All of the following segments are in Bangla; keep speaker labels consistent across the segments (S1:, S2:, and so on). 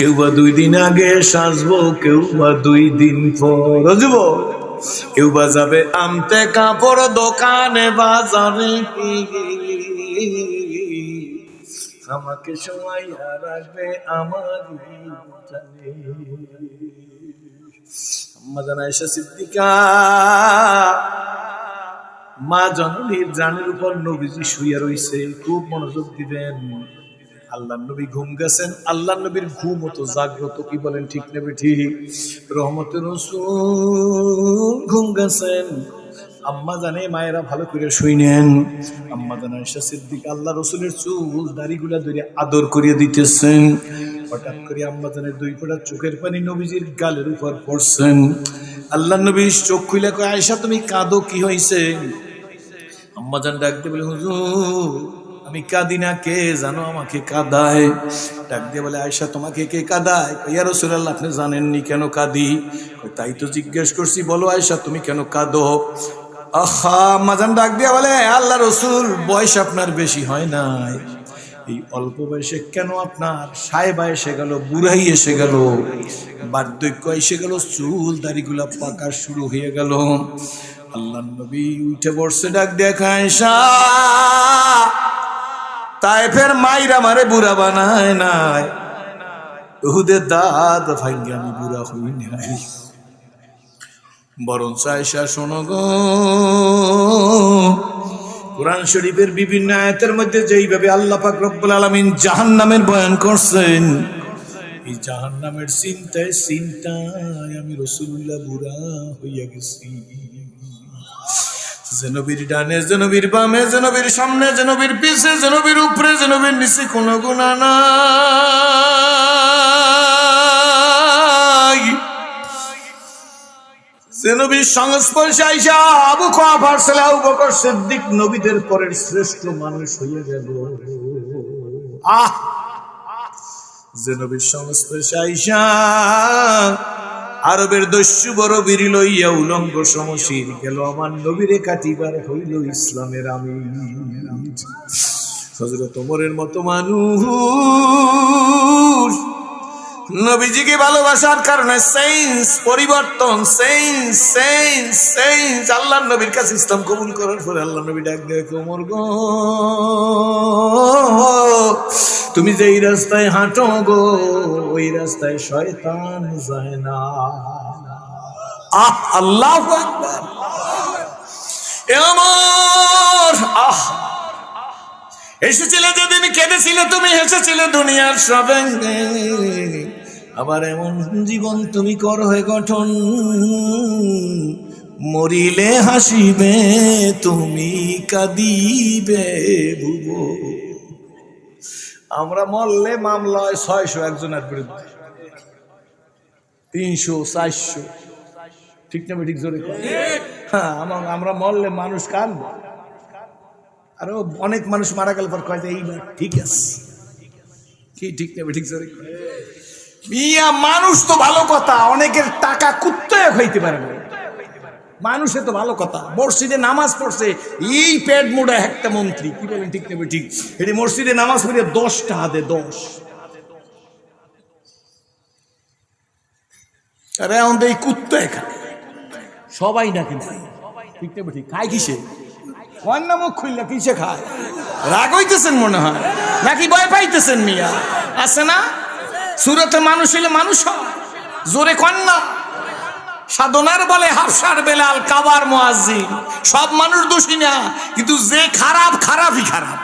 S1: কেউ বা দুই দিন আগে সাজবো, কেউ বা দুই দিন পর। কেউ বা যাবে আমতে কাপড় দোকানে, বাজারে আমাকে সময় আসবে আমার আম্মা জানা এসে সিদ্দিকা, মা জননীর জানের উপর নবীজি শুয়ে রইছে, খুব মনোযোগ দিবেন। আল্লাহ নবী ঘুম গেছেন, আল্লাহ নবীর ঘুম হতো জাগ্রত, কি বলেন ঠিক নেবে ঠিক? রহমতের রসুল ঘুম গেছেন। আম্মা জানে, মায়েরা ভালো করে শুইনেন আম্মা জানা ঈশা সিদ্দিক আল্লাহ রসুলের চুল দাড়িগুলা ধরে আদর করিয়ে দিতেছেন। হঠাৎ করে আম্মা জানের দুই ফোঁটা চোখের পানি নবীজির গালের উপর পড়ছেন। আল্লাহ নবী চোখ খুলে কয় আয়সা তুমি কাঁদো, কি হয়েছে আম্মা জান ডাকতে বলে, হুজুর আমি কাঁদি না, কে জানো আমাকে কাঁদায়? ডাক দিয়ে বলে আয়সা তোমাকে কে কাঁদায়? ইয়া রসুল্লাহ আপনি জানেননি কেন কাঁদি? তাই তো জিজ্ঞেস করছি, বলো আয়সা তুমি কেন কাঁদো? আহা আম্মা জান ডাক দিয়ে বলে, আল্লাহ রসুল, বয়স আপনার বেশি হয় নাই। এই অল্প বয়সে কেন আপনার সাহেবা এসে গেল, বুড়াই এসে গেল? বার্ধক্য এসে গেল, চুল দাড়িগুলা পাকা শুরু হয়ে গেল। আল্লাহ নবী উঠে বসছে, ডাক দেখায় তাই ফের মাইরা মারে বুড়া বানায় নাই। উহুদের দাঁত ভাঙ্গে আমি বুড়া হই নাই। বরং চাইসা শোনো গো। কোরআন শরীফের বিভিন্ন আয়াতের মধ্যে যেইভাবে আল্লাহ পাক রব্বুল আলামিন জাহান্নামের বয়ান করছেন, এই জাহান্নামের চিন্তায় চিন্তায় আমি রসুল্লাহ বুড়া হইয়া গেছি। জেনবির ডানে, জেনবির বামে, জেনবির সামনে, জেনবির পিছে, জেনবির উপরে, জেনবির নিচে কোনো গুণা নাই। নবীর সংস্পর্শে আইসা আবু খাফার ছেলে আবু বকর সিদ্দিক নবীদের পরের শ্রেষ্ঠ মানুষ হয়ে গেল। আহ! যে নবীর সংস্পর্শে আইসা আরবের দস্যু বড় বীর লইয়া উলঙ্গ সমশীর গেল। আমার নবীরে কাটিবার হইল ইসলামের আমি হজরত ওমরের মতো মানুষ। নবীজিকে ভালোবাসার কারণে সেন্স পরিবর্তন সেন্স সেন্স সেন্স আল্লাহ নবীর কাছে ইসলাম কবুল করার পরে আল্লাহ নবী ডাক দেয় কোমর গো। তুমি যেই রাস্তায় হাঁটো গো, ওই রাস্তায় শয়তান যায় না। আহ, আল্লাহ আমার, আহ। এসেছিলে যেদিন কেঁদেছিলে তুমি হেসেছিলে দুনিয়ার সবে আবার এমন জীবন তুমি কর হয়ে গঠন, মরিলে হাসিবে, তুমি কাঁদিবে ভুব আমরা মরলে মামলা হয় ছয়শো একজনের বিরুদ্ধে। তিনশো, চারশো। ঠিক না ঠিক জোরে। হ্যাঁ আমরা মরলে মানুষ কান? আরও অনেক মানুষ মারা গেল পর কয় এইবার ঠিক আছে। কি ঠিক নেবে ঠিক জোরে। মিয়া, মানুষ তো ভালো কথা, অনেকের টাকা কুত্তে হইতে পারে না। মানুষে তো ভালো কথা। মসজিদে নামাজ পড়ছে, এই পেট মোড়া একটা মন্ত্রী। কি বলেন, ঠিক নেবে ঠিক এটি মসজিদে নামাজ পড়ে দশটা হাতে দশ। আরে আমাদের এই কুত্তে খায় সবাই নাকি না ঠিক নেবে ঠিক খায় কিসে? কন্যা মুখ খুললে কিসে খায়? রাগ হইতেছেন মনে হয়? নাকি ভয় পাইতেছেন মিয়া? আছে না? সুরতে মানুষ হইলে মানুষ হয়। জোরে কন্যা সাধনার বলে হাফসার বেলাল, কাবার মোয়াজি সব মানুষ দোষী না, কিন্তু যে খারাপ, খারাপই খারাপ।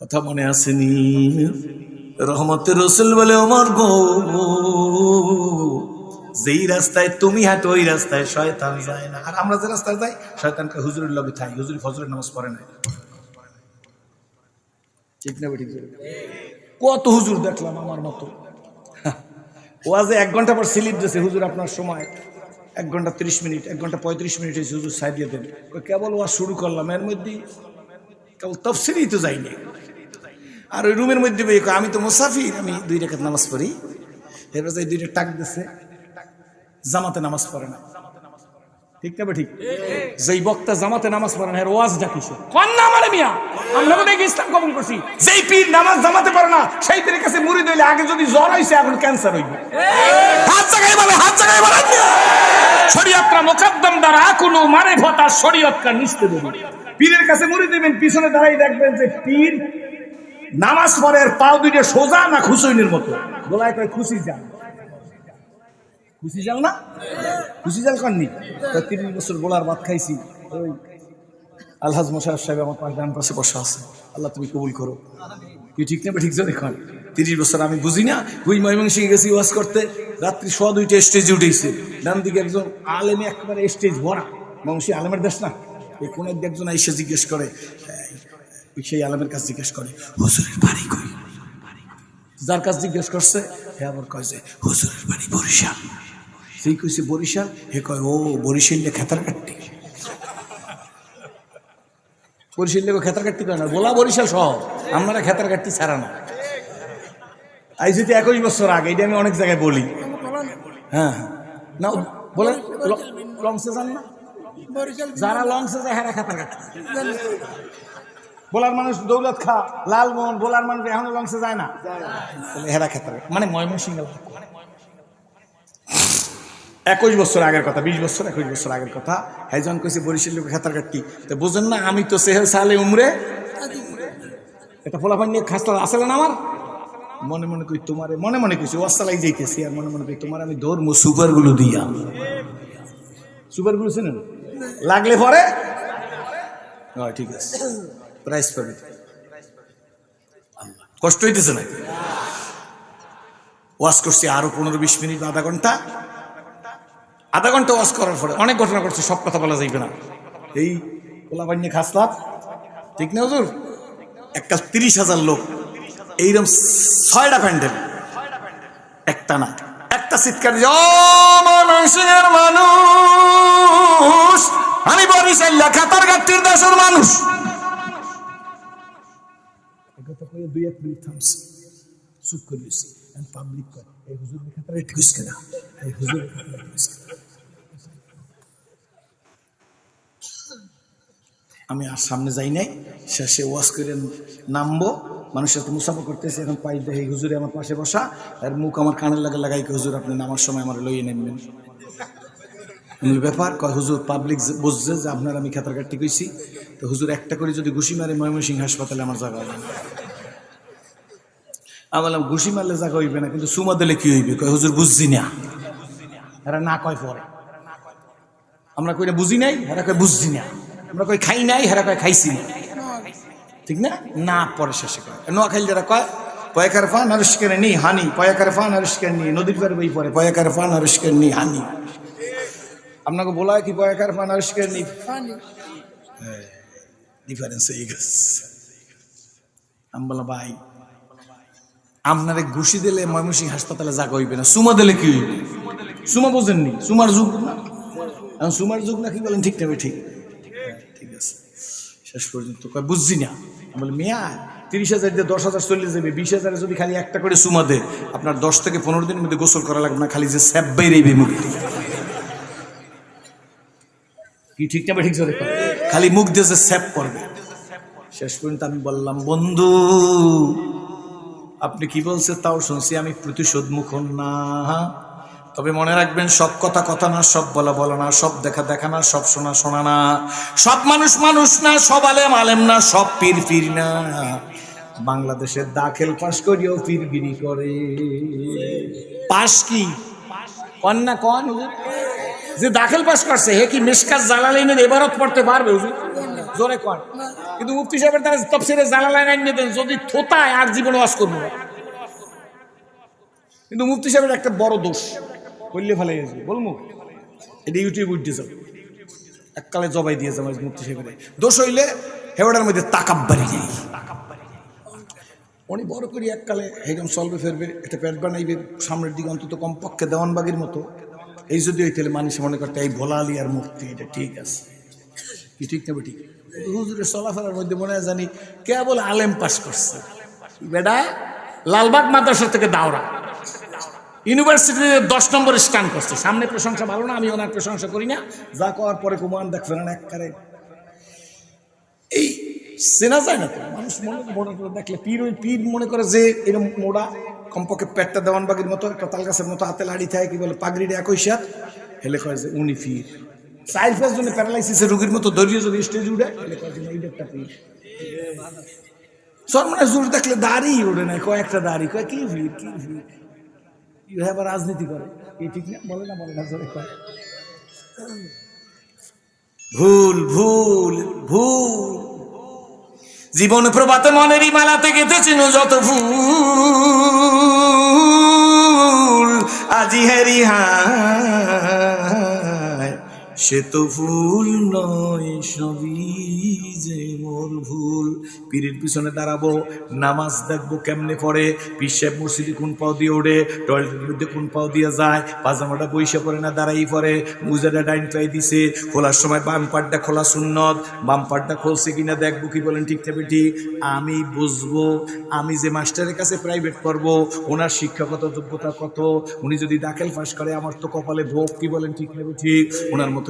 S1: কথা মনে আসেনি। রহমতের রসুল বলে অমর গো, যেই রাস্তায় তুমি হাঁটো, ওই রাস্তায় শয়তান যায় না। আর আমরা যে রাস্তায় যাই, শয়তানকে হুজুরের লগে থাই হুজুর ফজরের নামাজ পড়ে না ঠিক না ঠিক? কত হুজুর দেখলাম আমার মতো। ওয়াজে এক ঘণ্টা পর স্লিপ দিয়েছে হুজুর আপনার সময়। এক ঘণ্টা তিরিশ মিনিট, এক ঘণ্টা পঁয়ত্রিশ মিনিট হয়েছে, হুজুর সাইড দিয়ে দেন। কেবল ওয়াজ শুরু করলাম, এর মধ্যে কেবল তফসিলই তো যাইনি আর ওই রুমের মধ্যে আমি তো মুসাফির, আমি দুই রেখাত নামাজ পড়ি। এরপর দুইটা টাক দিছে, জামাতে নামাজ পড়ে না। ঠিক না ঠিক? যেই বক্তা জামাতে নামাজ পড়ে না এর ওয়াজ ডাকিস কোন না মানে মিয়া। আমরা ইসলাম কবুল করছি। যেই পীর নামাজ জামাতে পারে না সেই পীরের কাছে মুড়ি দইলে আগে যদি জ্বর হইছে এখন ক্যান্সার হইবে। হাত জায়গায় বলে হাত জায়গায় বলে শরীয়তরা মোকদ্দম দ্বারা কোনো মারে ভতা শরীয়তকা নিস্তে দেবে পীরের কাছে মুড়ি দেবেন পিছনে দাঁড়াই দেখবেন যে পীর নামাজ পড়ে আর পাও দুইটা সোজা না খুশুইনের মতো। গোলায় কয় খুশি যান। খুশি জাল না? খুশি জাল কাননি তা তিরিশ বছর গোলার ভাত খাইছি। ওই আলহাজ মোশারফ সাহেব আমার পাশ, ডান পাশে বসা আছে। আল্লাহ তুমি কবুল করো। কি ঠিক নেবে ঠিক জোরে খান তিরিশ বছর আমি বুঝি না, ওই ময়মনসিংহে গেছি ওয়াজ করতে। রাত্রি শ দুইটা স্টেজে উঠেছে। ডান দিকে একজন আলেমে একেবারে স্টেজ ভরা। মংসী আলেমের দেশ না? এই কোন একজন এসে জিজ্ঞেস করে সেই আলেমের কাছে জিজ্ঞেস করে, হুজুরের বাড়ি কই? যার কাছে জিজ্ঞেস করছে হে আবার কয় যে, হুজুরের বাড়ি বরিশাল। সেই কইছে বরিশাল? হে কয়, ও বরিশাল খেতার কাটটি বরিশাল লেগে খেতার কাটতে কয় না? বলা বরিশাল সহ আপনারা খেতার কাটতে ছাড়া না। আই যদি একুশ বছর আগে, এটা আমি অনেক জায়গায় বলি। হ্যাঁ হ্যাঁ। না বলে লংসে যান না? যারা লংসে যায় হেরা খেতার কাটতে বলার মানুষ দৌলত খা, লালমোহন, বলার মানুষ এখনও লংসে যায় না। হেরা খেতার মানে ময়মন ময়মনসিংহ একুশ বছর আগের কথা, বিশ বছর একুশ বছর আগের কথা। হাইজন কইছে, বরিশাল লোক খেতার কাটতি। তো বুঝেন না, আমি তো সেহেল সালে উমরে। এটা ফলাফল নিয়ে খাসলা আসলে না আমার? মনে মনে কই তোমারে, মনে মনে কইছি ওয়াসালাই যাইতেছি। আর মনে মনে কই, তোমার আমি ধর্ম সুপারগুলো দিয়া। সুপারগুলো চিনেন? লাগলে পরে? হ্যাঁ ঠিক আছে। প্রাইস পাবে। কষ্ট হইতেছে না ওয়াশ করছি আরও পনেরো বিশ মিনিট আধা ঘণ্টা। আধা ঘণ্টা ওয়াশ করার পরে অনেক ঘটনা করছে সব কথা বলা যাইবে না। এই কোলাবান্নি খাসলাম ঠিক না হুজুর? একটা তিরিশ হাজার লোক এইরকম ছয়টা প্যান্ডেল একটা না একটা চিৎকার দিয়ে, "ও ময়মনসিংহের মানুষ আমি বরিশাল খাতার গাত্তির দেশের মানুষ। দুই এক মিনিট থামছে চুপ করে দিয়েছি পাবলিক আমি আর সামনে যাই নাই, শেষে ওয়াশ করে নামবো, মানুষের তো মুসাফা করতেছে, এখন পাই দেখে হুজুরে আমার পাশে বসা, আর মুখ আমার কানের লাগে লাগাই হুজুর, আপনি নামার সময় আমার লইয়ে নেবেন ব্যাপার? কয়, হুজুর পাবলিক বুঝছে যে আপনার আমি খেতার কাটতে কইছি। তো হুজুর একটা করে যদি ঘুষি মারে ময়মনসিংহ হাসপাতালে আমার জায়গা আমি বললাম ঘুষি মারলে জায়গা হইবে না কিন্তু সুমা দিলে কি হইবে? কয় হুজুর বুঝছি না। এরা না কয় পরে। আমরা কই বুঝি নাই হেরা কয় বুঝছি না। আমরা কই খাই নাই? হেরা কয় খাইছি না। ঠিক না? না পরে শেষে কয়। নোয়াখালী যারা কয় পয়াকার ফান আরস্কের নি হানি পয়াকার ফান আরস্কের নি নদীর পারে বই পরে পয়াকার ফান আরস্কের নি হানি। আপনাকে বলা হয় কি পয়াকার ফান আরস্কের নি ডিফারেন্স হয়ে গেছে। আমি বললাম ভাই আপনারে ঘুষি দিলে ময়মনসিং হাসপাতালে জাগা হইবে না। সুমা দিলে কি হইবে? সুমা বোঝেননি? সুমার যুগ না? এখন সুমার যুগ না কি বলেন? ঠিক নেবে ঠিক। হ্যাঁ, ঠিক আছে। শেষ পর্যন্ত বুঝছি না। বলি মিয়া তিরিশ হাজার দিয়ে দশ হাজার চলে যাবে বিশ হাজারে যদি খালি একটা করে সুমা দে আপনার দশ থেকে পনেরো দিনের মধ্যে গোসল করা লাগবে না খালি যে স্যাপ বাইরেই মুখ দিয়ে। কি ঠিক না ঠিক চলে খালি মুখ দিয়ে যে স্যাপ করবে। শেষ পর্যন্ত আমি বললাম বন্ধু আপনি কি বলছে তাও শুনছি, আমি প্রতিশোধ মুখন না। তবে মনে রাখবেন, সব কথা কথা না, সব বলা বলা না, সব দেখা দেখা না, সব শোনা শোনা না। সব মানুষ মানুষ না, সব আলেম আলেম না, সব পীর পীর না। বাংলাদেশের দাখিল পাশ করিও পীরগিরি করে। পাশ কি? কন্যা কন যে দাখিল পাশ করছে, হে কি মিসকাত জালালাইনের এবারত পড়তে পারবে জোরে কর কিন্তু মুফতি সাহেবের দ্বারা তফসিরে জালালাইন আইনে দেন যদি থোতায় আর জীবনে ওয়াজ করব। কিন্তু মুফতি সাহেবের একটা বড় দোষ করলে ফেলে গেছে বলব? এটা ইউটিউব উঠতে যাবে এককালে জবাই দিয়ে যাবে মুফতি সাহেবের। দোষ হইলে হেওয়াটার মধ্যে তাকাব্বারি নেই। উনি বড় করি এককালে হেগম চলবে ফেরবে, একটা প্যাট বানাইবে, সামনের দিকে অন্তত কমপক্ষে দেওয়ানবাগির মতো। এই যদি ওই তাহলে মানুষ মনে করতে, এই ভোলা আলী আর মূর্তি এটা ঠিক আছে। কি ঠিক না ঠিক হুজুরের চলাফেরার মধ্যে মনে হয় জানি কেবল আলেম পাস করছে। বেডা, লালবাগ মাদ্রাসা থেকে দাওরা। ইউনিভার্সিটিতে দশ নম্বর স্ট্যান্ড করছে। সামনে প্রশংসা ভালো না, আমি ওনার প্রশংসা করি না। যা করার পরে কুমান দেখবে না একবারে এই চেনা যায় না তো? মানুষ মনে মনে করে দেখলে পীর ওই পীর মনে করে যে এরকম মোড়া, কমপক্ষে পেটটা দেওয়ান বাগির মতো, একটা তাল গাছের মতো, হাতে লাড়ি থাকে কি বলে পাগড়িটা একই সাত হেলে কয় যে উনি পীর। ফেস জন্য প্যারালাইসিসের রোগীর মতো যদি স্টেজ উঠে হেলে কয় যে না, এইটা একটা পীর সরমনে জোর দেখলে না কয়েকটা দাড়ি কয় কি ভিড় কি ভিড় রাজনীতি করে। ঠিক না? বলে না বলে না জোরে ভুল ভুল ভুল। জীবন প্রভাতে মনেরই মালাতে গেঁথেছিল যত ভুল। আজি হেরি হায় সে তো ভুল নয়, সবই যে মোর ভুল। পীরের পিছনে দাঁড়াবো, নামাজ দেখব কেমনে পড়ে, পীর সাহেব মসজিদে কোন পাও দিয়ে ওড়ে, টয়লেটের মধ্যে কোন পাও দিয়ে যায়, পাজামাটা বইসে পড়ে না দাঁড়াই পড়ে, মুজাটা ডাইন পাই দিছে, খোলার সময় বাম পাটটা খোলা সুন্নত, বাম পাটটা খুলছে কিনা দেখব কি বলেন ঠিক থাকবে ঠিক আমি বুঝব, আমি যে মাস্টারের কাছে প্রাইভেট করব ওনার শিক্ষাগত যোগ্যতা কত, উনি যদি দাখিল ফাঁস করে, আমার তো কপালে ভোগ কি বলেন ঠিক নেবে ঠিক ওনার মতো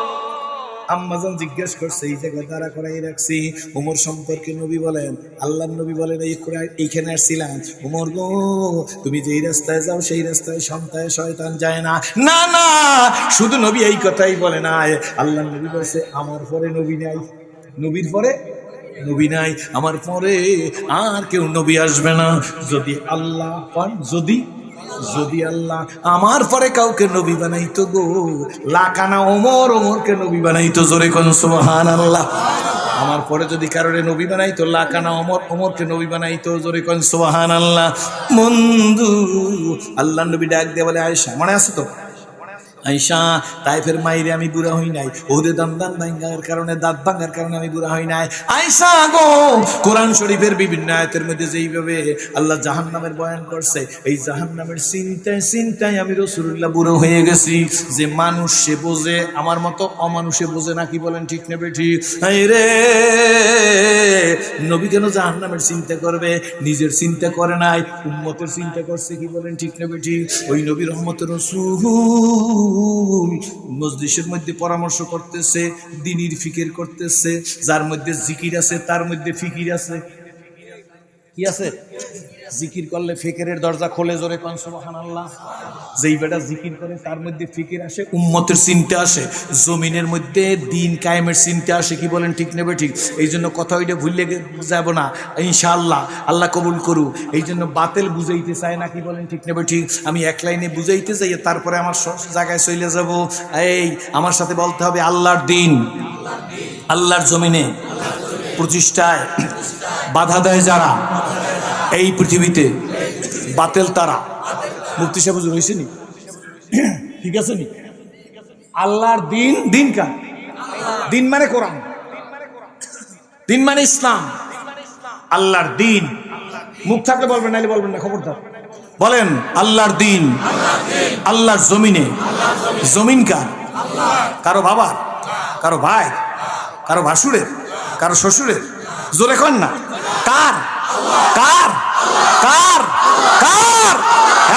S1: আম্মাজান জিজ্ঞেস করছে, এই জায়গায় দাঁড়া করাই রাখছি। উমর সম্পর্কে নবী বলেন আল্লাহ নবী বলেন, এই এইখানে আসছিলাম। উমর, গো, তুমি যেই রাস্তায় যাও, সেই রাস্তায় সন্তায় শয়তান যায় না। না না, শুধু নবী এই কথাই বলে না আল্লাহ নবী বলছে, আমার পরে নবী নাই। নবীর পরে নবী নাই। আমার পরে আর কেউ নবী আসবে না। যদি আল্লাহ পান, যদি যদি আল্লাহ আমার পরে কাউকে নবী বানাইতো গো, লাকানা ওমর ওমরকে নবী বানাইতো, জোরে কোন সোহান আল্লাহ আমার পরে যদি কারোরে নবী বানাইতো, লাকানা অমর কে নবী বানাইতো, জোরে কোন সোহান আল্লাহ মন্দু আল্লাহ নবী ডাক দিয়ে বলে আয়সা মনে আছে তো আইসা, তাইফের মাইরে আমি বুড়া হই নাই। ওদের দান দান ভাঙ্গার কারণে, দাঁত ভাঙ্গার কারণে আমি বুড়া হই নাই। আইসা গো, কোরআন শরীফের বিভিন্ন আয়াতের মধ্যে যেইভাবে আল্লাহ জাহান্নামের বয়ান করছে, এই জাহান্নামের চিন্তায় চিন্তায় আমি রসুল্লাহ বুড়ো হয়ে গেছি। যে মানুষ সে বোঝে, আমার মতো অমানুষে বোঝে না, কি বলেন ঠিক নেবে ঠিক রে, নবী কেন জাহান্নামের চিন্তা করবে? নিজের চিন্তা করে নাই, উম্মতের চিন্তা করছে, কি বলেন ঠিক নেবে ঠিক ওই নবী রহমতের রসুল। মজলিসের মধ্যে পরামর্শ করতেছে, দিনীর ফিকির করতেছে, যার মধ্যে জিকির আছে, তার মধ্যে ফিকির আছে। কি আছে? জিকির করলে ফিকিরের দরজা খোলে জোরে কন যেই বেটা জিকির করে, তার মধ্যে ফিকির আসে, উম্মতের চিন্তা আসে, জমিনের মধ্যে দিন কায়েমের চিন্তা আসে, কি বলেন ঠিক নেবে ঠিক? এই জন্য কথা ওইটা ভুললে যাব না, ইনশাআল্লাহ, আল্লাহ কবুল করু এই জন্য বাতেল বুঝাইতে চায় না, কি বলেন ঠিক নেবে ঠিক? আমি এক লাইনে বুঝাইতে চাই তারপরে আমার জায়গায় চলে যাব। এই, আমার সাথে বলতে হবে আল্লাহর দিন, আল্লাহর জমিনে, প্রতিষ্ঠায়। বাধা দেয় যারা? এই পৃথিবীতে বাতেল তারা। মুক্তি সাহেব হয়েছে নি? ঠিক আছে নি? আল্লাহর দিন দিন কার? দিন মানে কোরআন। দিন মানে ইসলাম। আল্লাহর দিন। মুখ থাকলে বলবেন, নাইলে বলবেন না, খবরদার। বলেন, আল্লাহর দিন। আল্লাহর জমিনে। জমিন কার? কারও বাবার, কারও ভাই, কারও ভাসুরের, কারও শ্বশুরের। জোরে কন না। কার? কার? কার? কার?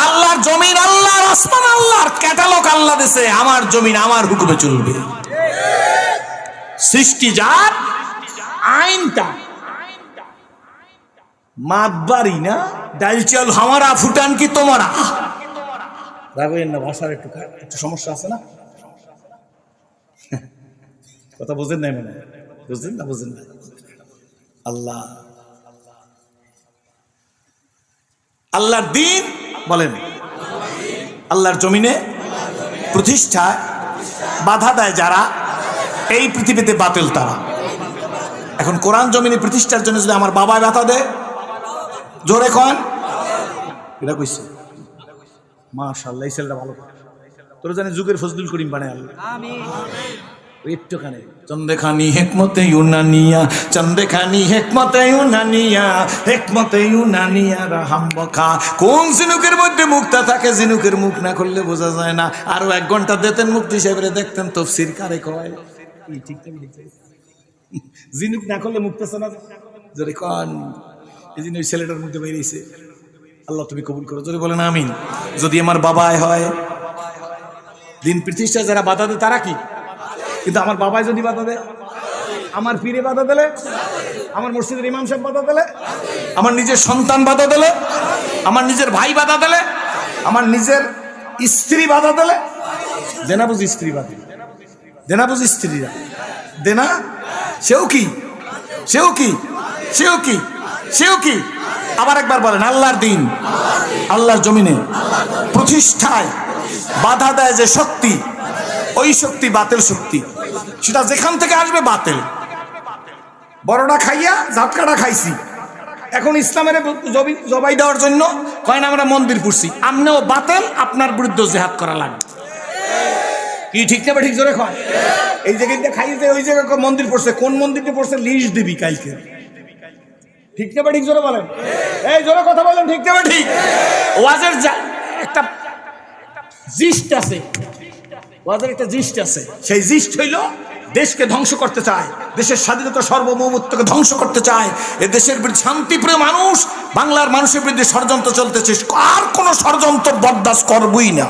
S1: আল্লাহর জমিন, আল্লাহর আসমান, আল্লাহর ক্যাটালগ আল্লাহ দেশে আমার জমিন আমার হুকুমে চলবে। সৃষ্টি যার আইনটা মাতবাড়ি না? ডাল চাল হামারা, ফুটান কি তোমারা? রাখবেন না, ভাষার একটু একটু সমস্যা আছে না? কথা বোঝেন নাই মনে বুঝলেন না বুঝলেন না আল্লাহ। আল্লাহর দিন বলেন, আল্লাহর জমিনে প্রতিষ্ঠা বাধা দেয় যারা এই পৃথিবীতে বাতিল তারা। এখন কোরআন জমিনে প্রতিষ্ঠার জন্য যদি আমার বাবা ব্যথা দেয়, জোরে কন। এটা কইছে। মাশাল্লাহ এই ভালো তোরা জানি যুগের ফজলুল করিম বানায় আল্লাহ। একটুখানে। চন্দেখানি হেকমতে ইউনানিয়া চন্দেখানি হেকমতে ইউনানিয়া হেকমতে ইউনানিয়া রাহাম্বখা কোন ঝিনুকের মধ্যে মুক্তা থাকে ঝিনুকের মুখ না করলে বোঝা যায় না। আরও এক ঘণ্টা দিতেন মুক্তি সাহেবরে দেখতেন তফসির কারে কয়। ঠিক। ঝিনুক না করলে মুক্তা শোনা জোরে কন। এই জন্য ওই ছেলেটার মধ্যে বেরিয়েছে আল্লাহ তুমি কবুল করো। যদি বলেন আমিন। যদি আমার বাবায় হয় দিন প্রতিষ্ঠায় যারা বাধা দেয় তারা কি? কিন্তু আমার বাবাই যদি বাধা দেয়, আমার পীরে বাধা দিলে, আমার মসজিদের ইমাম সাহেব বাধা দিলে, আমার নিজের সন্তান বাধা দিলে, আমার নিজের ভাই বাধা দিলে, আমার নিজের স্ত্রী বাধা দিলে, দেনা বুঝি স্ত্রী বাধা দেনা বুঝি স্ত্রীরা। দেনা? সেও কি? সেও কি? সেও কি? সেও কি? আবার একবার বলেন, আল্লাহর দিন, আল্লাহর জমিনে প্রতিষ্ঠায় বাধা দেয় যে শক্তি, ওই শক্তি বাতিল শক্তি। সেটা যেখান থেকে আসবে বাতিল। বড়টা খাইয়া ঝাটকাটা খাইছি। এখন ইসলামের জবাই দেওয়ার জন্য কয় না, আমরা মন্দির পুষছি আমনেও বাতেল, আপনার বিরুদ্ধে জেহাদ করা লাগবে। কি, ঠিক না ঠিক জোরে কয়? এই জায়গায় খাইতে, ওই জায়গায় মন্দির পড়ছে, কোন মন্দিরটা পড়ছে? লিস্ট দিবি কালকে। ঠিক না ঠিক জোরে বলেন? এই জোরে কথা বলেন, ঠিক না ঠিক? ওয়াজের একটা জিস্ট আছে। ওয়াজের একটা জিস্ট আছে। সেই জিস্ট হইল দেশকে ধ্বংস করতে চায়। দেশের স্বাধীনতা সার্বভৌমত্বকে ধ্বংস করতে চায়। এ দেশের বিরুদ্ধে শান্তিপ্রিয় মানুষ, বাংলার মানুষের বিরুদ্ধে ষড়যন্ত্র চলতেছে। আর কোন ষড়যন্ত্র বরদাস্ত করবই না।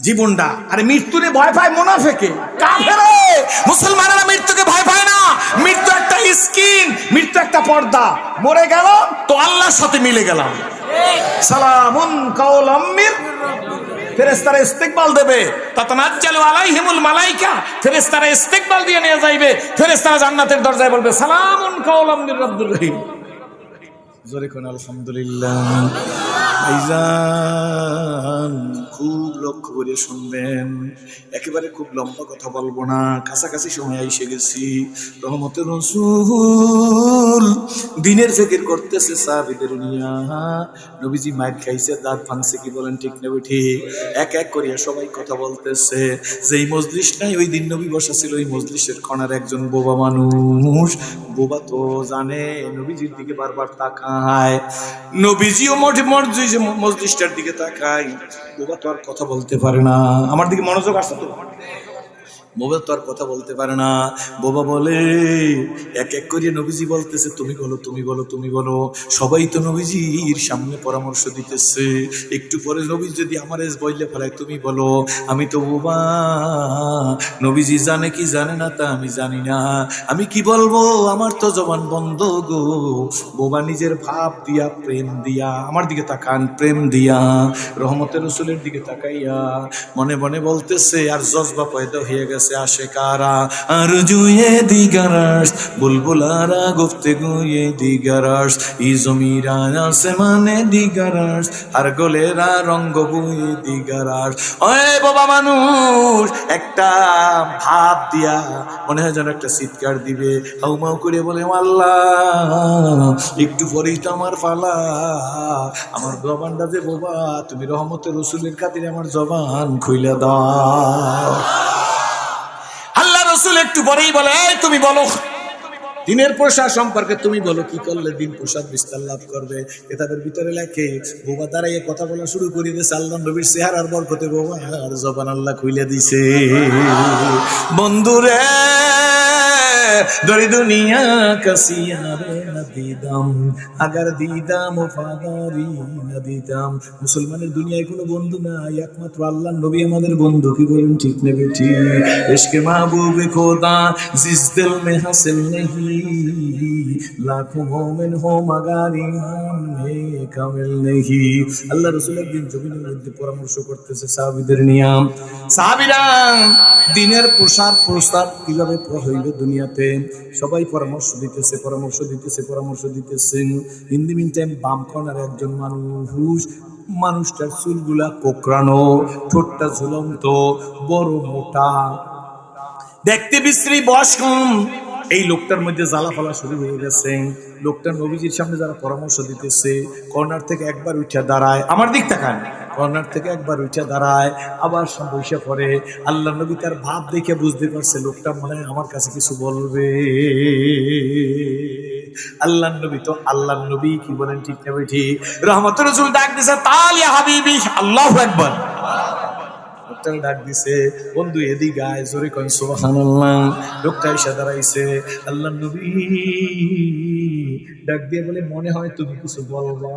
S1: জীবনটা, আরে মৃত্যুরে ভয় পায় মোনাফেকে। কাফেরে! মুসলমানেরা মৃত্যুকে ভয় পায় না। মৃত্যু একটা স্কিন, মৃত্যু একটা পর্দা। মরে গেল, তো আল্লাহর সাথে মিলে গেলাম। সালামুন কাওলাম মির ফেরেশতারা ইস্তেকবাল দেবে। তাতানাজ্জালু আলাইহিমুল মালাইকা। ফেরেস্তারা ইস্তেকবাল দিয়ে নিয়ে যাইবে। ফেরেস্তারা জান্নাতের দরজায় বলবে, সালামুন কাওলাম মির রাব্বুর রহিম। জোরে কোন আলহামদুলিল্লাহ। ভাইজান খুব লক্ষ্য করে শুনবেন। একেবারে খুব লম্বা কথা বলব না। কাছাকাছি সময় এসে গেছি। রহমতের রসুল দিনের ফেকির করতেছে সাহাবিদের নিয়া। নবীজি মাইক খাইছে, দাঁত ভাঙছে কি বলেন ঠিক নেবে ঠিক এক এক করিয়া সবাই কথা বলতেছে। যেই মজলিস নাই, ওই দিন নবী বসা ছিল ওই মজলিসের কণার একজন বোবা মানুষ। বোবা তো জানে, নবীজির দিকে বারবার তাকায়। নবীজিও মোটে মসজিদ মসজিদটার দিকে তাকায়। বোবা তো আর কথা বলতে পারে না। আমার দিকে মনোযোগ আসতো বোবা তো আর কথা বলতে পারে না। বোবা বলে, এক এক করে নবীজি বলতেছে, তুমি বলো তুমি বলো তুমি বলো। সবাই তো নবীজির সামনে পরামর্শ দিতেছে। একটু পরে নবী যদি আমার এস বইলে ফেলায়, তুমি বলো, আমি তো বোবা। নবীজি জানে কি জানে না তা আমি জানি না। আমি কি বলব? আমার তো জবান বন্ধ গো। বোবা নিজের ভাব দিয়া, প্রেম দিয়া, আমার দিকে তাকান, প্রেম দিয়া, রহমতের রসুলের দিকে তাকাইয়া মনে মনে বলতেছে, আর জজবা পয়দা হয়ে গেছে। আসে কারা আর জুয়ে দিগারাস বুলবুলারা গুফতে গুয়ে দিগারাস ই জমিরা আসমানে দিগারাস আর গোলেরা রঙ্গ বুয়ে দিগারাস ওই বাবা মানুষ, একটা ভাব দিয়া মনে হয় যেন একটা চিৎকার দিবে হাউমাউ করে বলে, আল্লাহ, একটু পরেই তো আমার পালা। আমার জবানটা যে বাবা, তুমি রহমতের রসুলের খাতিরে আমার জবান খুইলা দাও। রসুল একটু পরেই বলে, "এই তুমি বলো। দিনের প্রসাদ সম্পর্কে তুমি বলো, কি করলে দিন প্রসাদ বিস্তার লাভ করবে? কেতাবের ভিতরে লেখে বোবা দাঁড়াইয়ে কথা বলা শুরু করি দিয়েছে আল্লাহ নবীর চেহারার বরকতে বোবা আর জবান আল্লাহ খুইলে দিছে। বন্ধুরে, দরি দুনিয়া কাসিয়ারে না দিদাম, আগার দিদাম ও ফাদারি না দিদাম মুসলমানের দুনিয়ায় কোনো বন্ধু নাই, একমাত্র আল্লাহ নবী আমাদের বন্ধু। কি বলেন ঠিক নেবে ঠিক ইশকে মাহবুবে খোদা জিস দিল মে হাসিল নেহি। লাখো মোমেন হো মাগারি হাম মে নেহি। আল্লাহ রসুল একদিন জমিনের মধ্যে পরামর্শ করতেছে সাহাবিদের নিয়াম দিনের প্রস্তাব কীভাবে দুনিয়াতে? সবাই পরামর্শ দিতেছে পরামর্শ দিতেছে, পরামর্শ ইন দি একজন মানুষ, মানুষটার চুলগুলা কোকড়ানো, ঠোঁটটা ঝুলন্ত, বড় মোটা। দেখতে বিশ্রী বয়স এই লোকটার মধ্যে জ্বালা ফালা শুরু হয়ে গেছে। লোকটা নবীজির সামনে যারা পরামর্শ দিতেছে, কর্নার থেকে একবার উঠে দাঁড়ায়। আমার দিক তাকান। কর্নার থেকে একবার উঠে দাঁড়ায়, আবার বসে পড়ে। আল্লাহ নবী তার ভাব দেখে বুঝতে পারছে, লোকটা মনে হয় আমার কাছে কিছু বলবে। আল্লাহ নবী তো আল্লাহ নবী কি বলেন ঠিক না ঠিক? রহমত রসুল ডাক দিছে, তালিয়া হাবিবি, আল্লাহ একবার লোকটার ডাক দিছে, বন্ধু, এদিক গায়ে জোরে কন সুবহানাল্লাহ। লোকটা এসে দাঁড়াইছে আল্লাহ নবী। ডাক দিয়ে বলে, মনে হয় তুমি কিছু বলবা।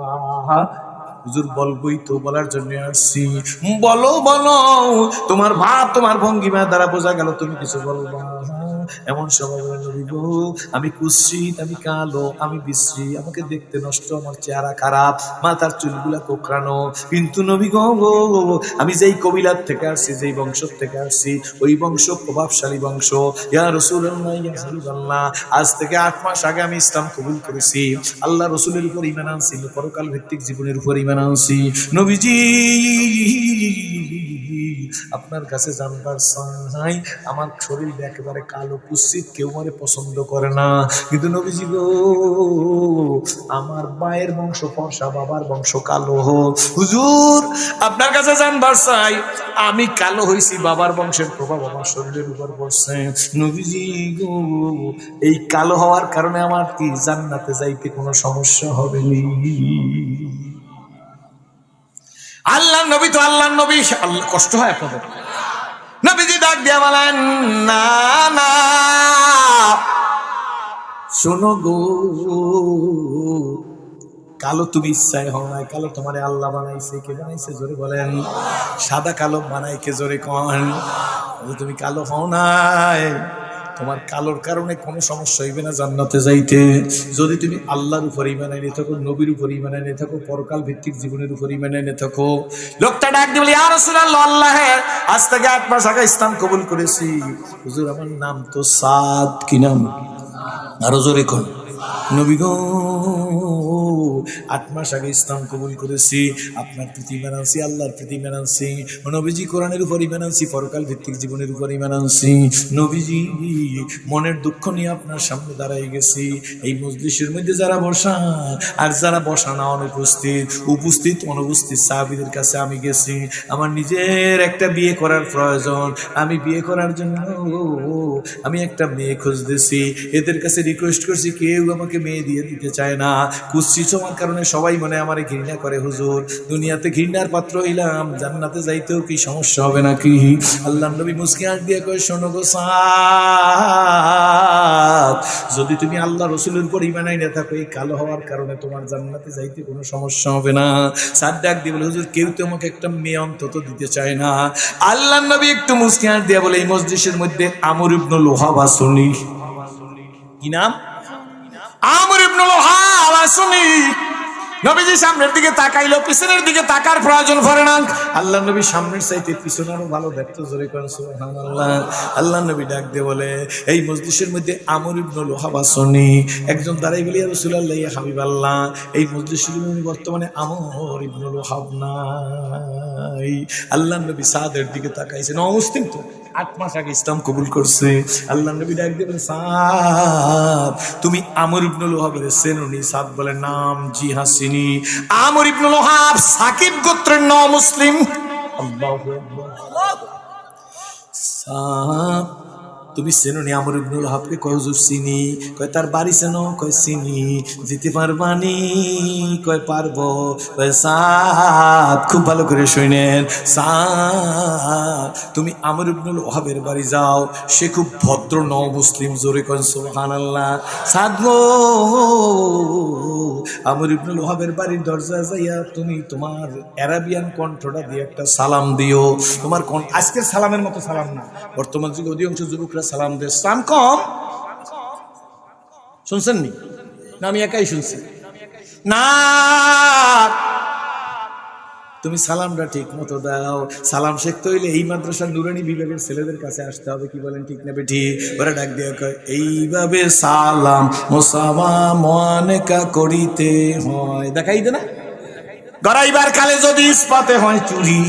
S1: হুজুর, বলবই তো, বলার জন্য আসছি। বলো বলো, তোমার ভাব, তোমার ভঙ্গিমা দ্বারা বোঝা গেল তুমি কিছু বলবা। এমন সময় বলে আমি কুৎসিত আমি কালো, আমি বিশ্রী, আমাকে দেখতে নষ্ট, আমার চেহারা খারাপ, মাথার চুলগুলা কোকড়ানো। কিন্তু নবী গো, আমি যেই কবিলার থেকে আসছি, যেই বংশ থেকে আসছি, ওই বংশ প্রভাবশালী বংশ। ইয়া রসুল্লাহ আজ থেকে আট মাস আগে আমি ইসলাম কবুল করেছি। আল্লাহ রসুলের উপর ইমান আনছি, পরকাল ভিত্তিক জীবনের উপর ইমান আনছি। নবীজি, আপনার কাছে জানবার চাই আমার শরীর একেবারে কালো কুৎসিত কেউ আমারে পছন্দ করে না। কিন্তু নবীজি গো, আমার মায়ের বংশ ফর্সা, বাবার বংশ কালো হুজুর, আপনার কাছে জানবার চাই, আমি কালো হইছি, বাবার বংশের প্রভাব আমার শরীরের উপর পড়ছে। নবীজি গো, এই কালো হওয়ার কারণে আমার কি জান্নাতে যাইতে কোনো সমস্যা হবে নি আল্লাহ নবী তো আল্লাহ নবী কষ্ট হয় আপনাদের। নবীজি ডাক দিয়া বলেন, না না, শোনো গো, কালো তুমি ইচ্ছায় হও নাই, কালো তোমারে আল্লাহ বানাইছে, কে বানাইছে জোরে বলেন, সাদা কালো বানাই কে জোরে কন তুমি কালো হও নাই তোমার কালোর কারণে কোনো সমস্যা হইবে না জান্নাতে যাইতে। যদি তুমি আল্লাহর উপর ইমান এনে থাকো, নবীর উপর ইমান এনে থাকো, পরকাল ভিত্তিক জীবনের উপর ইমান এনে থাকো। লোকটা ডাক দিবলি বলি আর আল্লাহ আজ থেকে আট মাস আগে ইসলাম কবুল করেছি। হুজুর, আমার নাম তো সাদ, কি নাম? আরও জোরে কোন। নবী গো আট মাস আগে ইসলাম কবুল করেছি। আপনার প্রতি মানানছি আল্লাহর প্রতি মানানছি নবীজি কোরআনের উপর ইমান পরকাল ভিত্তিক জীবনের উপর ইমান নবীজি, মনের দুঃখ নিয়ে আপনার সামনে দাঁড়াই গেছি। এই মজলিসের মধ্যে যারা বসা, আর যারা বসা না অনুপস্থিত, উপস্থিত, অনুপস্থিত সাহাবিদের কাছে আমি গেছি। আমার নিজের একটা বিয়ে করার প্রয়োজন। আমি বিয়ে করার জন্য, আমি একটা মেয়ে খুঁজতেছি। এদের কাছে রিকোয়েস্ট করছি, কেউ আমাকে মেয়ে দিয়ে দিতে চায় না। কুচ্ছি তোমার কারণে সবাই মনে আমারে ঘৃণা করে, হুজুর, দুনিয়াতে ঘৃণার পাত্র হইলাম, জান্নাতে যাইতেও কি সমস্যা হবে নাকি? আল্লাহ নবী মুসকি আঁক দিয়ে কয়ে, শোনো গো যদি তুমি আল্লাহ রসুলের উপর ইমানাই না থাকো, এই কালো হওয়ার কারণে তোমার জান্নাতে যাইতে কোনো সমস্যা হবে না। সাদ ডাক দিয়ে বলে, হুজুর, কেউ তো আমাকে একটা মেয়ে অন্তত দিতে চায় না। আল্লাহ নবী একটু মুসকি আঁক দিয়ে বলে, এই মসজিদের মধ্যে আমর ইবনুল লোহা শুনি কি নাম? আমর ইবনুল আসুনি নবীজি সামনের দিকে তাকাইলো, পিছনের দিকে তাকার প্রয়োজন পড়ে না। আল্লাহ নবী সামনের চাইতে পিছনে আরও ভালো দেখতো, জোরে করেন সুবহানাল্লাহ। আল্লাহ নবী ডাক দিয়ে বলে, এই মজলিসের মধ্যে আমর ইবনুল ওহাব আসুনি একজন দাঁড়াই বলি রাসূলুল্লাহ, ইয়া হাবিবাল্লাহ। এই মজলিসের মধ্যে বর্তমানে আমর ইবনুল ওহাব নাই। আল্লাহ নবী সাদের দিকে তাকাইছেন, অমুসলিম তো। আট মাস আগে ইসলাম কবুল করছে। আল্লাহ নবী ডাক দেবেন বলে তুমি আমর ইবনুল ওহাবের সেনুনি সাদ বলে, নাম জি হাসিনি আমর ইবনুল ওহাব সাকিব গোত্রের ন মুসলিম আল্লাহু সাদ তুমি চেনুনি আমর ইবনুল ওহাবকে কয়, হুজুর চিনি। কয়, তার বাড়ি চেনো? কয়, চিনি। যেতে পারবানি কয়, পারব। কয়, সাদ। খুব ভালো করে শুনেন। সাদ, তুমি আমর ইবনুল ওহাবের বাড়ি যাও। সে খুব ভদ্র ন মুসলিম জোরে কন, সুবহানাল্লাহ। সাদ গো, আমর ইবনুল ওহাবের বাড়ির দরজা যাইয়া তুমি তোমার অ্যারাবিয়ান কণ্ঠটা দিয়ে একটা সালাম দিও। তোমার আজকের সালামের মতো সালাম না। বর্তমান যুগে অধিকাংশ যুবকরা সালাম দে সালাম কম? শুনছেন নি না আমি একাই শুনছি। না! তুমি সালামটা ঠিক মতো দাও। সালাম শিখতে হইলে এই মাদ্রাসার নুরানি বিভাগের ছেলেদের কাছে আসতে হবে, কি বলেন ঠিক না বেঠি? ওরা ডাক দিয়ে কয়, এইভাবে সালাম মোসামা মোয়ানেকা করিতে হয়। দেখাই দে না। গড়াইবার কালে যদি ইস্পাতে হয় চুরি।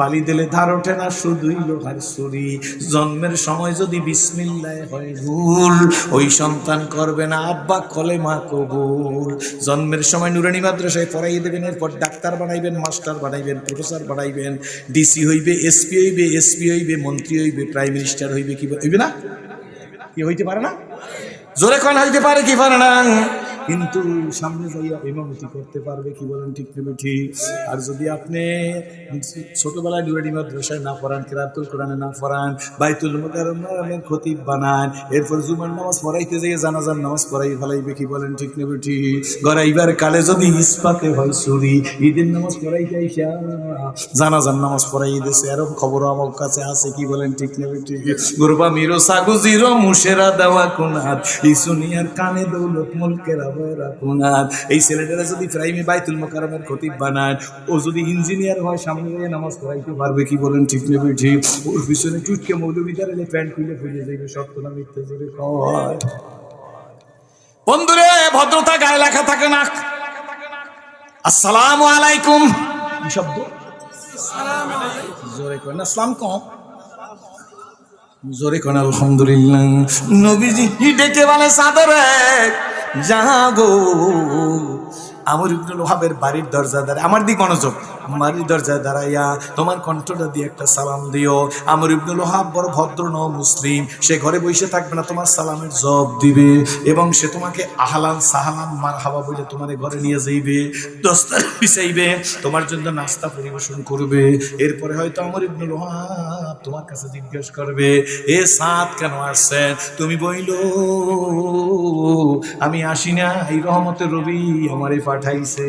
S1: বালি দিলে ধার ওঠে না, শুধুই লোহার ছুরি। জন্মের সময় যদি বিসমিল্লায় হয় ভুল ওই সন্তান করবে না, আব্বা কলে মা কবুল। জন্মের সময় নুরানি মাদ্রাসায় পড়াই দেবেন, এরপর ডাক্তার বানাইবেন, মাস্টার বানাইবেন, প্রফেসর বানাইবেন, ডিসি হইবে, এসপি হইবে এসপি হইবে, মন্ত্রী হইবে, প্রাইম মিনিস্টার হইবে, কি হইবে না? কি হইতে পারে না? জোরে কোন, হইতে পারে কি পারে না? কিন্তু সামনে যাইয়া ইমামতি করতে পারবে, কি বলেন ঠিক নেবে ঠিক আর যদি আপনি ছোটবেলায় নুরানি মাদ্রাসায় না পড়ান, কেরাতুল কোরআনে না পড়ান, বাইতুল মুকাররমের খতিব বানান, এরপর জুমার নামাজ পড়াইতে যাইয়ে জানাজার নামাজ পড়াই ফেলাইবে, কি বলেন ঠিক নেবে ঠিক গড়াইবার কালে যদি ইস্পাতে হয় চুরি ঈদের নামাজ পড়াইতে আইসা জানাজার নামাজ পড়াই দিয়েছে এরকম খবর আমার কাছে আছে, কি বলেন ঠিক নেবে ঠিক গুরবা মিরো সাগু জিরো, মুশেরা দেওয়া কুনাত, ইসুনিয়ার কানে দৌলত মুলকেরা এই ছেলেটারা যদি প্রাইমে বাইতুল মোকারমের বানায়, ও যদি ইঞ্জিনিয়ার হয়, সামনে গিয়ে নামাজ পড়াইতে পারবে, কি বলেন, ঠিক নেবে ঠিক ওর পিছনে টুটকে মৌলবিদার এলে প্যান্ট খুলে খুলে যাইবে না মিথ্যে কয়। বন্ধুরে, ভদ্রতা গায়ে লেখা থাকে না। আসসালামু আলাইকুম। শব্দ? জোরে করেন আসসালাম কম। জোরে আলহামদুলিল্লাহ। নবীজি ডেকে বলে, সাদরে। জাগো। আমার ইবনুল ওহাবের বাড়ির দরজা দাঁড়ায় আমার দিক মনোযোগ। বাড়ির দরজায় দাঁড়াইয়া তোমার কণ্ঠটা দিয়ে একটা সালাম দিও। আমার ইবনুল ওহাব বড় ভদ্র ন মুসলিম। সে ঘরে বসে থাকবে না, তোমার সালামের জব দিবে এবং সে তোমাকে আহলান সাহালান মার হাওয়া বলে তোমার ঘরে নিয়ে যাইবে, দস্তার পিছাইবে, তোমার জন্য নাস্তা পরিবেশন করবে। এরপরে হয়তো আমার ইবনুল ওহাব তোমার কাছে জিজ্ঞেস করবে, এ সাত কেন আসছেন? তুমি বইল, আমি আসি না এই রহমতের রবি আমারে পাঠাইছে।